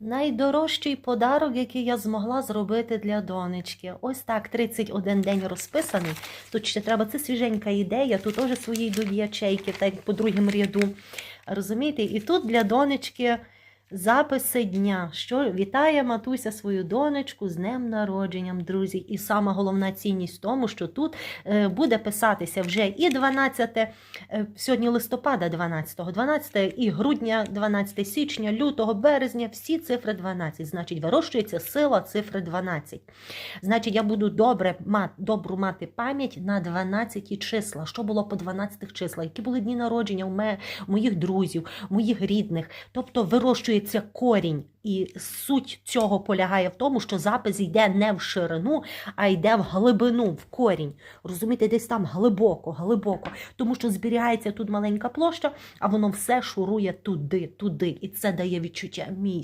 Найдорожчий подарок, який я змогла зробити для донечки. Ось так, 31 день розписаний. Тут ще треба, це свіженька ідея, тут теж свої йдуть ячейки, так по другому ряду. Розумієте? І тут для донечки записи дня, що вітає матуся свою донечку з днем народженням, друзі. І сама головна цінність в тому, що тут е, буде писатися вже і 12, е, сьогодні листопада 12, 12 і грудня 12 січня, лютого, березня, всі цифри 12. Значить, вирощується сила цифри 12. Значить, я буду добре мати, добру мати пам'ять на 12 числа. Що було по 12 числах, які були дні народження у, моїх друзів, моїх рідних. Тобто вирощується корінь. І суть цього полягає в тому, що запис йде не в ширину, а йде в глибину, в корінь. Розумієте, десь там глибоко, глибоко. Тому що зберігається тут маленька площа, а воно все шурує туди, туди. І це дає відчуття місць.